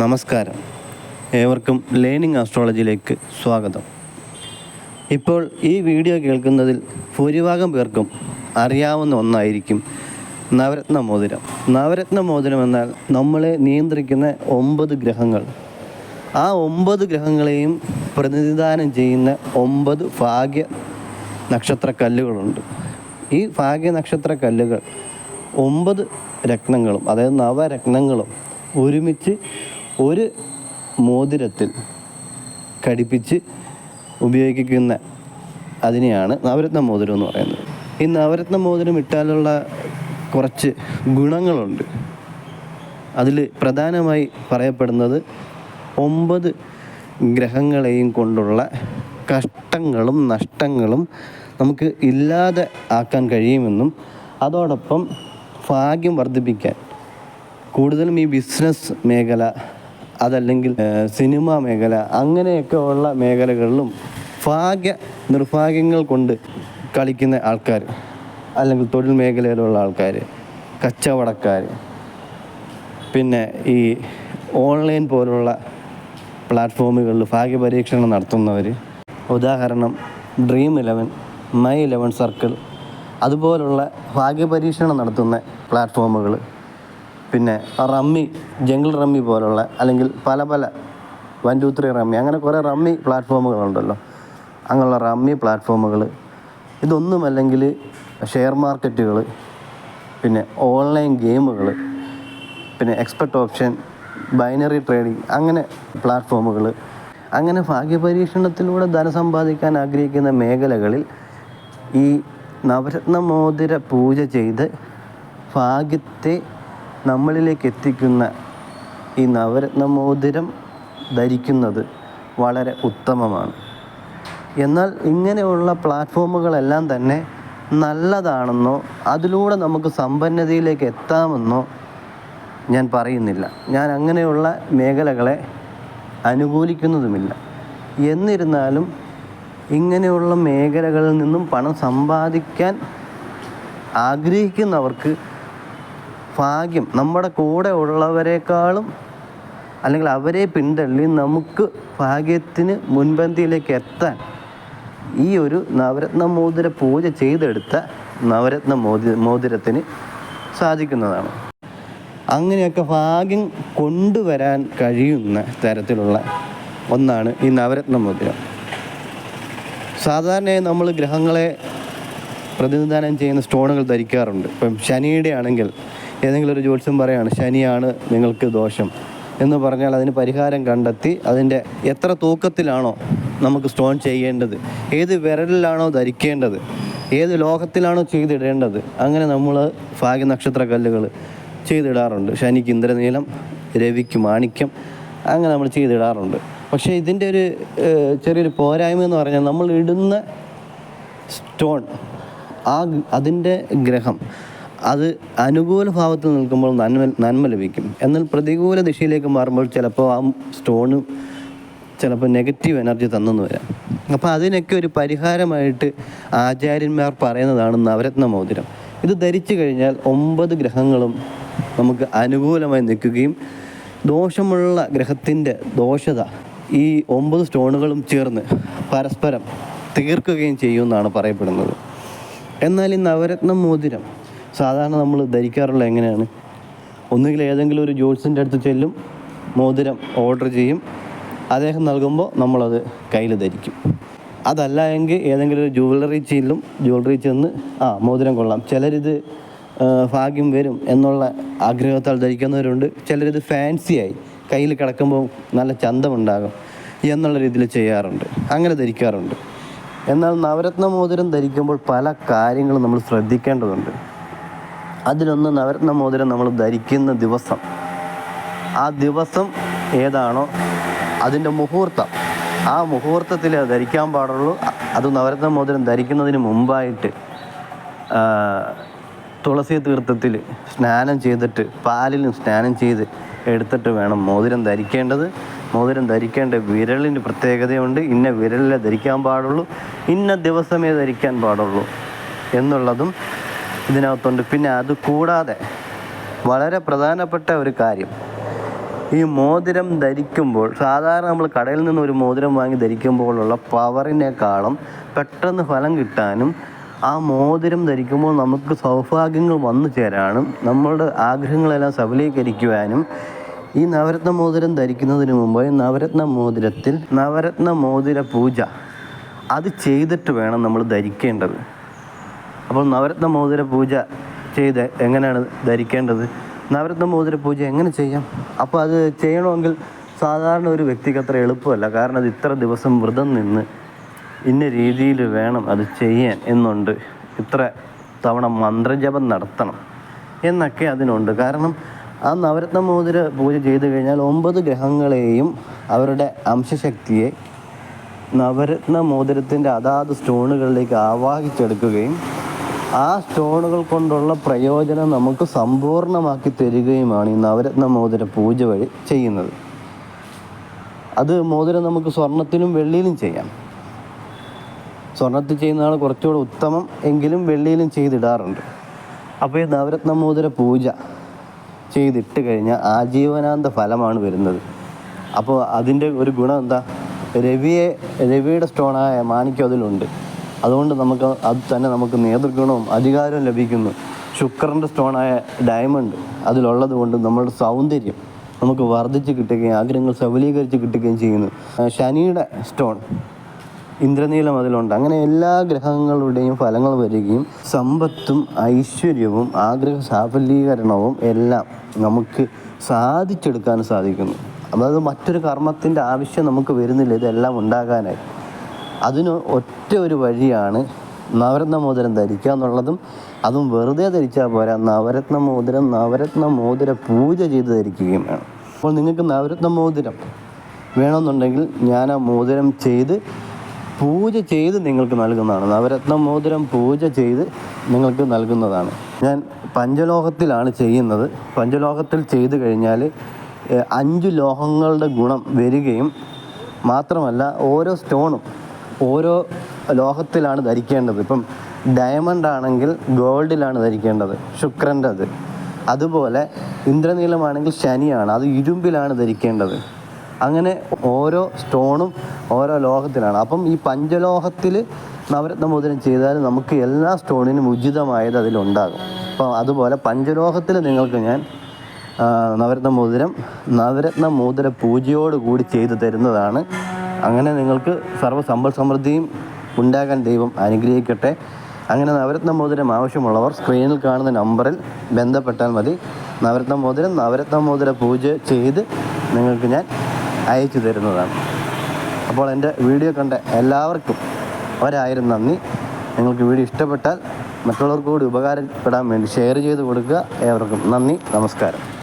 നമസ്കാരം. ഏവർക്കും ലേണിംഗ് ആസ്ട്രോളജിയിലേക്ക് സ്വാഗതം. ഇപ്പോൾ ഈ വീഡിയോ കേൾക്കുന്നതിൽ ഭൂരിഭാഗം പേർക്കും അറിയാവുന്ന ഒന്നായിരിക്കും നവരത്ന മോതിരം. നവരത്ന മോതിരം എന്നാൽ നമ്മളെ നിയന്ത്രിക്കുന്ന ഒമ്പത് ഗ്രഹങ്ങൾ. ആ ഒമ്പത് ഗ്രഹങ്ങളെയും പ്രതിനിധാനം ചെയ്യുന്ന ഒമ്പത് ഭാഗ്യ നക്ഷത്ര കല്ലുകളുണ്ട് ഈ ഭാഗ്യ നക്ഷത്ര കല്ലുകൾ ഒമ്പത് രത്നങ്ങളും അതായത് നവരത്നങ്ങളും ഒരുമിച്ച് ഒരു മോതിരത്തിൽ ഘടിപ്പിച്ച് ഉപയോഗിക്കുന്ന അതിനെയാണ് നവരത്ന മോതിരം എന്ന് പറയുന്നത്. ഈ നവരത്ന മോതിരം ഇട്ടാലുള്ള കുറച്ച് ഗുണങ്ങളുണ്ട്. അതിൽ പ്രധാനമായി പറയപ്പെടുന്നത് ഒമ്പത് ഗ്രഹങ്ങളെയും കൊണ്ടുള്ള കഷ്ടങ്ങളും നഷ്ടങ്ങളും നമുക്ക് ഇല്ലാതെ ആക്കാൻ കഴിയുമെന്നും അതോടൊപ്പം ഭാഗ്യം വർദ്ധിപ്പിക്കാൻ കൂടുതലും ഈ ബിസിനസ് മേഖല അതല്ലെങ്കിൽ സിനിമ മേഖല അങ്ങനെയൊക്കെ ഉള്ള മേഖലകളിലും ഭാഗ്യ നിർഭാഗ്യങ്ങൾ കൊണ്ട് കളിക്കുന്ന ആൾക്കാർ അല്ലെങ്കിൽ തൊഴിൽ മേഖലയിലുള്ള ആൾക്കാർ കച്ചവടക്കാർ പിന്നെ ഈ ഓൺലൈൻ പോലുള്ള പ്ലാറ്റ്ഫോമുകളിൽ ഭാഗ്യപരീക്ഷണം നടത്തുന്നവർ ഉദാഹരണം dream eleven my eleven circle അതുപോലുള്ള ഭാഗ്യപരീക്ഷണം നടത്തുന്ന പ്ലാറ്റ്ഫോമുകൾ പിന്നെ റമ്മി ജംഗിൾ റമ്മി പോലുള്ള അല്ലെങ്കിൽ പല പല വൺ ടു ത്രീ റമ്മി അങ്ങനെ കുറേ റമ്മി പ്ലാറ്റ്ഫോമുകളുണ്ടല്ലോ. അങ്ങനെയുള്ള റമ്മി പ്ലാറ്റ്ഫോമുകൾ ഇതൊന്നുമല്ലെങ്കിൽ ഷെയർ മാർക്കറ്റുകൾ പിന്നെ ഓൺലൈൻ ഗെയിമുകൾ പിന്നെ എക്സ്പെർട്ട് ഓപ്ഷൻ ബൈനറി ട്രേഡിംഗ് അങ്ങനെ പ്ലാറ്റ്ഫോമുകൾ അങ്ങനെ ഭാഗ്യപരീക്ഷണത്തിലൂടെ ധനം സമ്പാദിക്കാൻ ആഗ്രഹിക്കുന്ന മേഖലകളിൽ ഈ നവരത്ന മോതിര പൂജ ചെയ്ത് ഭാഗ്യത്തെ നമ്മളിലേക്ക് എത്തിക്കുന്ന ഈ നവരത്ന മോതിരം ധരിക്കുന്നത് വളരെ ഉത്തമമാണ്. എന്നാൽ ഇങ്ങനെയുള്ള പ്ലാറ്റ്ഫോമുകളെല്ലാം തന്നെ നല്ലതാണെന്നോ അതിലൂടെ നമുക്ക് സമ്പന്നതയിലേക്ക് എത്താമെന്നോ ഞാൻ പറയുന്നില്ല. ഞാൻ അങ്ങനെയുള്ള മേഖലകളെ അനുകൂലിക്കുന്നതുമില്ല. എന്നിരുന്നാലും ഇങ്ങനെയുള്ള മേഖലകളിൽ നിന്നും പണം സമ്പാദിക്കാൻ ആഗ്രഹിക്കുന്നവർക്ക് ഭാഗ്യം. നമ്മുടെ കൂടെ ഉള്ളവരെക്കാളും അല്ലെങ്കിൽ അവരെ പിന്തള്ളി നമുക്ക് ഭാഗ്യത്തിന് മുൻപന്തിയിലേക്ക് എത്താൻ ഈ ഒരു നവരത്ന മോതിര പൂജ ചെയ്തെടുത്ത നവരത്ന മോതി മോതിരത്തിന് സാധിക്കുന്നതാണ്. അങ്ങനെയൊക്കെ ഭാഗ്യം കൊണ്ടുവരാൻ കഴിയുന്ന തരത്തിലുള്ള ഒന്നാണ് ഈ നവരത്ന മോതിരം. സാധാരണയായി നമ്മൾ ഗ്രഹങ്ങളെ പ്രതിനിധാനം ചെയ്യുന്ന സ്റ്റോണുകൾ ധരിക്കാറുണ്ട്. ഇപ്പം ശനിയുടെ ആണെങ്കിൽ ഏതെങ്കിലും ഒരു ജ്യോത്സ്യം പറയാണ് ശനിയാണ് നിങ്ങൾക്ക് ദോഷം എന്ന് പറഞ്ഞാൽ അതിന് പരിഹാരം കണ്ടെത്തി അതിന്റെ എത്ര തൂക്കത്തിലാണോ നമുക്ക് സ്റ്റോൺ ചെയ്യേണ്ടത് ഏത് വിരലിലാണോ ധരിക്കേണ്ടത് ഏത് ലോകത്തിലാണോ ചെയ്തിടേണ്ടത് അങ്ങനെ നമ്മൾ ഭാഗ്യ നക്ഷത്ര കല്ലുകൾ ചെയ്തിടാറുണ്ട്. ശനിക്ക് ഇന്ദ്രനീലം രവിക്ക് മാണിക്യം അങ്ങനെ നമ്മൾ ചെയ്തിടാറുണ്ട്. പക്ഷേ ഇതിന്റെ ഒരു ചെറിയൊരു പോരായ്മ എന്ന് പറഞ്ഞാൽ നമ്മൾ ഇടുന്ന സ്റ്റോൺ ആ അതിന്റെ ഗ്രഹം അത് അനുകൂല ഭാവത്തിൽ നിൽക്കുമ്പോൾ നന്മ നന്മ ലഭിക്കും. എന്നാൽ പ്രതികൂല ദിശയിലേക്ക് മാറുമ്പോൾ ചിലപ്പോൾ ആ സ്റ്റോണ് ചിലപ്പോൾ നെഗറ്റീവ് എനർജി തന്നെന്ന് വരാം. അപ്പോൾ അതിനൊക്കെ ഒരു പരിഹാരമായിട്ട് ആചാര്യന്മാർ പറയുന്നതാണ് നവരത്ന മോതിരം. ഇത് ധരിച്ചു കഴിഞ്ഞാൽ ഒമ്പത് ഗ്രഹങ്ങളും നമുക്ക് അനുകൂലമായി നിൽക്കുകയും ദോഷമുള്ള ഗ്രഹത്തിന്റെ ദോഷത ഈ ഒമ്പത് സ്റ്റോണുകളും ചേർന്ന് പരസ്പരം തീർക്കുകയും ചെയ്യുമെന്നാണ് പറയപ്പെടുന്നത്. എന്നാൽ ഈ നവരത്ന മോതിരം സാധാരണ നമ്മൾ ധരിക്കാറുള്ള എങ്ങനെയാണ്? ഒന്നുകിൽ ഏതെങ്കിലും ഒരു ജ്യോത്സ്യന്റെ അടുത്ത് ചെല്ലും മോതിരം ഓർഡർ ചെയ്യും അദ്ദേഹം നൽകുമ്പോൾ നമ്മളത് കയ്യിൽ ധരിക്കും. അതല്ല എങ്കിൽ ഏതെങ്കിലും ഒരു ജുവലറി ചെല്ലും ജുവലറി ചെന്ന് ആ മോതിരം കൊള്ളാം. ചിലരിത് ഭാഗ്യം വരും എന്നുള്ള ആഗ്രഹത്താൽ ധരിക്കുന്നവരുണ്ട്. ചിലരിത് ഫാൻസിയായി കയ്യിൽ കിടക്കുമ്പോൾ നല്ല ചന്തമുണ്ടാകും എന്നുള്ള രീതിയിൽ ചെയ്യാറുണ്ട്. അങ്ങനെ ധരിക്കാറുണ്ട്. എന്നാൽ നവരത്ന മോതിരം ധരിക്കുമ്പോൾ പല കാര്യങ്ങളും നമ്മൾ ശ്രദ്ധിക്കേണ്ടതുണ്ട്. അതിലൊന്ന് നവരത്ന മോതിരം നമ്മൾ ധരിക്കുന്ന ദിവസം. ആ ദിവസം ഏതാണോ അതിന്റെ മുഹൂർത്തം. ആ മുഹൂർത്തത്തിൽ ധരിക്കാൻ പാടുള്ളൂ. അത് നവരത്ന മോതിരം ധരിക്കുന്നതിന് മുമ്പായിട്ട് തുളസി തീർത്ഥത്തിൽ സ്നാനം ചെയ്തിട്ട് പാലിലും സ്നാനം ചെയ്ത് എടുത്തിട്ട് വേണം മോതിരം ധരിക്കേണ്ടത്. മോതിരം ധരിക്കേണ്ട വിരലിന് പ്രത്യേകതയുണ്ട്. ഇന്ന വിരലിലെ ധരിക്കാൻ പാടുള്ളൂ ഇന്ന ദിവസമേ ധരിക്കാൻ പാടുള്ളൂ എന്നുള്ളതും ഇതിനകത്തുണ്ട്. പിന്നെ അത് കൂടാതെ വളരെ പ്രധാനപ്പെട്ട ഒരു കാര്യം. ഈ മോതിരം ധരിക്കുമ്പോൾ സാധാരണ നമ്മൾ കടയിൽ നിന്ന് ഒരു മോതിരം വാങ്ങി ധരിക്കുമ്പോഴുള്ള പവറിനേക്കാളും പെട്ടെന്ന് ഫലം കിട്ടാനും ആ മോതിരം ധരിക്കുമ്പോൾ നമുക്ക് സൗഭാഗ്യങ്ങൾ വന്നു ചേരാനും നമ്മളുടെ ആഗ്രഹങ്ങളെല്ലാം സഫലീകരിക്കുവാനും ഈ നവരത്ന മോതിരം ധരിക്കുന്നതിന് മുമ്പ് നവരത്ന മോതിരത്തിൽ നവരത്ന മോതിര പൂജ അത് ചെയ്തിട്ട് വേണം നമ്മൾ ധരിക്കേണ്ടത്. അപ്പോൾ നവരത്ന മോതിര പൂജ ചെയ്ത് എങ്ങനെയാണ് ധരിക്കേണ്ടത്? നവരത്ന മോതിര പൂജ എങ്ങനെ ചെയ്യാം? അപ്പോൾ അത് ചെയ്യണമെങ്കിൽ സാധാരണ ഒരു വ്യക്തിക്ക് അത്ര എളുപ്പമല്ല. കാരണം അത് ഇത്ര ദിവസം വ്രതം നിന്ന് ഇന്ന രീതിയിൽ വേണം അത് ചെയ്യാൻ എന്നുണ്ട്. ഇത്ര തവണ മന്ത്രജപം നടത്തണം എന്നൊക്കെ അതിനുണ്ട്. കാരണം ആ നവരത്ന മോതിര പൂജ ചെയ്തു കഴിഞ്ഞാൽ ഒമ്പത് ഗ്രഹങ്ങളെയും അവരുടെ അംശശക്തിയെ നവരത്ന മോതിരത്തിന്റെ അതാത് സ്റ്റോണുകളിലേക്ക് ആവാഹിച്ചെടുക്കുകയും ആ സ്റ്റോണുകൾ കൊണ്ടുള്ള പ്രയോജനം നമുക്ക് സമ്പൂർണമാക്കി തരികയുമാണ് ഈ നവരത്ന മോതിര പൂജ വഴി ചെയ്യുന്നത്. അത് മോതിരം നമുക്ക് സ്വർണത്തിലും വെള്ളിയിലും ചെയ്യാം. സ്വർണത്തിൽ ചെയ്യുന്നതാണ് കുറച്ചുകൂടെ ഉത്തമം എങ്കിലും വെള്ളിയിലും ചെയ്തിടാറുണ്ട്. അപ്പോൾ ഈ നവരത്ന മോതിര പൂജ ചെയ്തിട്ട് കഴിഞ്ഞാൽ ആജീവനാന്ത ഫലമാണ് വരുന്നത്. അപ്പോൾ അതിന്റെ ഒരു ഗുണം എന്താ? രവിയെ രവിയുടെ സ്റ്റോണായ മാണിക്യം അതിലുണ്ട്. അതുകൊണ്ട് നമുക്ക് അത് തന്നെ നമുക്ക് നേതൃഗുണവും അധികാരവും ലഭിക്കുന്നു. ശുക്രന്റെ സ്റ്റോണായ ഡയമണ്ട് അതിലുള്ളത് കൊണ്ട് നമ്മളുടെ സൗന്ദര്യം നമുക്ക് വർദ്ധിച്ച് കിട്ടുകയും ആഗ്രഹങ്ങൾ സബലീകരിച്ച് കിട്ടുകയും ചെയ്യുന്നു. ശനിയുടെ സ്റ്റോൺ ഇന്ദ്രനീലം അതിലുണ്ട്. അങ്ങനെ എല്ലാ ഗ്രഹങ്ങളുടെയും ഫലങ്ങൾ വരികയും സമ്പത്തും ഐശ്വര്യവും ആഗ്രഹ സാഫല്യീകരണവും എല്ലാം നമുക്ക് സാധിച്ചെടുക്കാൻ സാധിക്കുന്നു. അതായത് മറ്റൊരു കർമ്മത്തിന്റെ ആവശ്യം നമുക്ക് വരുന്നില്ല. ഇതെല്ലാം ഉണ്ടാകാനായി. അതിന് ഒറ്റ ഒരു വഴിയാണ് നവരത്ന മോതിരം ധരിക്കുക എന്നുള്ളതും അതും വെറുതെ ധരിച്ചാൽ പോരാ. നവരത്ന മോതിരം നവരത്ന മോതിര പൂജ ചെയ്ത് ധരിക്കുകയും വേണം. അപ്പോൾ നിങ്ങൾക്ക് നവരത്ന മോതിരം വേണമെന്നുണ്ടെങ്കിൽ ഞാൻ ആ മോതിരം ചെയ്ത് പൂജ ചെയ്ത് നിങ്ങൾക്ക് നൽകുന്നതാണ്. നവരത്ന മോതിരം പൂജ ചെയ്ത് നിങ്ങൾക്ക് നൽകുന്നതാണ്. ഞാൻ പഞ്ചലോഹത്തിലാണ് ചെയ്യുന്നത്. പഞ്ചലോഹത്തിൽ ചെയ്തു കഴിഞ്ഞാൽ അഞ്ച് ലോഹങ്ങളുടെ ഗുണം വരികയും മാത്രമല്ല ഓരോ സ്റ്റോണും ഓരോ ലോഹത്തിലാണ് ധരിക്കേണ്ടത്. ഇപ്പം ഡയമണ്ട് ആണെങ്കിൽ ഗോൾഡിലാണ് ധരിക്കേണ്ടത്. ശുക്രന്റെ അത്. അതുപോലെ ഇന്ദ്രനീലമാണെങ്കിൽ ശനിയാണ്. അത് ഇരുമ്പിലാണ് ധരിക്കേണ്ടത്. അങ്ങനെ ഓരോ സ്റ്റോണും ഓരോ ലോഹത്തിലാണ്. അപ്പം ഈ പഞ്ചലോഹത്തിൽ നവരത്ന മോതിരം ചെയ്താൽ നമുക്ക് എല്ലാ സ്റ്റോണിനും ഉചിതമായത് അതിലുണ്ടാകും. അപ്പം അതുപോലെ പഞ്ചലോഹത്തിൽ നിങ്ങൾക്ക് ഞാൻ നവരത്ന മോതിരം നവരത്ന മോതിര പൂജയോട് കൂടി ചെയ്തു തരുന്നതാണ് അങ്ങനെ നിങ്ങൾക്ക് സർവ സമ്പൽ സമൃദ്ധിയും ഉണ്ടാകാൻ ദൈവം അനുഗ്രഹിക്കട്ടെ. അങ്ങനെ നവരത്ന മോതിരം ആവശ്യമുള്ളവർ സ്ക്രീനിൽ കാണുന്ന നമ്പറിൽ ബന്ധപ്പെട്ടാൽ മതി. നവരത്ന മോതിരം നവരത്ന മോതിര പൂജ ചെയ്ത് നിങ്ങൾക്ക് ഞാൻ അയച്ചു തരുന്നതാണ്. അപ്പോൾ എന്റെ വീഡിയോ കണ്ട എല്ലാവർക്കും ഒരായിരം നന്ദി. നിങ്ങൾക്ക് വീഡിയോ ഇഷ്ടപ്പെട്ടാൽ മറ്റുള്ളവർക്ക് കൂടി ഉപകാരപ്പെടാൻ വേണ്ടി ഷെയർ ചെയ്ത് കൊടുക്കുക. ഏവർക്കും നന്ദി നമസ്കാരം.